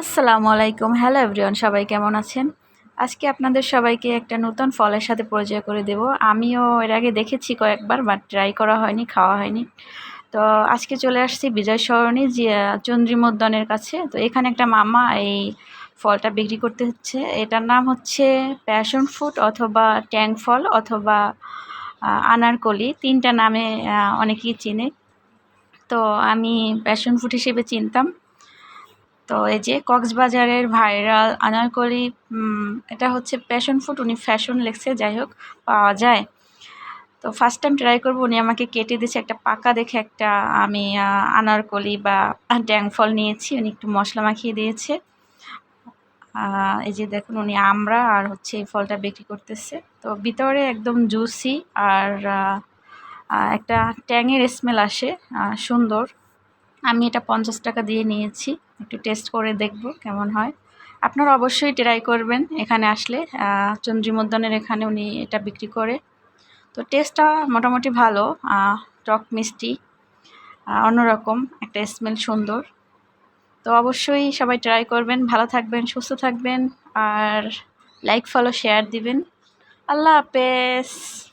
আসসালামু আলাইকুম। Hello everyone সবাই কেমন আছেন? আজকে আপনাদের সবাইকে একটা নতুন ফলের সাথে পরিচয় করে দেব। আমিও এর আগে দেখেছি কয়েকবার বাট ট্রাই করা হয়নি, খাওয়া হয়নি। তো আজকে চলে আসছি বিজয় সরণি, যে চন্দ্রিমোদ্যানের কাছে। তো এখানে একটা মামা এই ফলটা বিক্রি করতে হচ্ছে। এটার নাম হচ্ছে প্যাশন ফ্রুট অথবা ট্যাং ফল অথবা আনারকলি। তিনটা নামে অনেকেই চিনে। তো আমি প্যাশন ফ্রুট হিসেবে চিনতাম। তো এই যে কক্সবাজারের ভাইরাল আনারকলি এটা হচ্ছে প্যাশন ফুড উনি ফ্যাশন লেখছে, যাই হোক, পাওয়া যায়। তো ফার্স্ট টাইম ট্রাই করব, উনি আমাকে কেটে দিয়েছে একটা পাকা দেখে একটা আমি আনারকলি বা ড্যাং ফল নিয়েছি, উনি একটু মশলা মাখিয়ে দিয়েছে। এই যে দেখুন, উনি আমরা আর হচ্ছে এই ফলটা বিক্রি করতেছে। তো ভিতরে একদম জুসি আর একটা ট্যাঙের স্মেল আসে সুন্দর। আমি এটা পঞ্চাশ টাকা দিয়ে নিয়েছি। একটু টেস্ট করে দেখব কেমন হয়। আপনারা অবশ্যই ট্রাই করবেন এখানে আসলে। আহ, চন্দ্রিমোদ্যানের এখানে উনি এটা বিক্রি করে। তো টেস্টটা মোটামুটি ভালো। টক মিষ্টি। অন্যরকম একটা স্মেল সুন্দর। তো অবশ্যই সবাই ট্রাই করবেন। ভালো থাকবেন সুস্থ থাকবেন। আর লাইক ফলো শেয়ার দিবেন। আল্লাহ হাফেজ।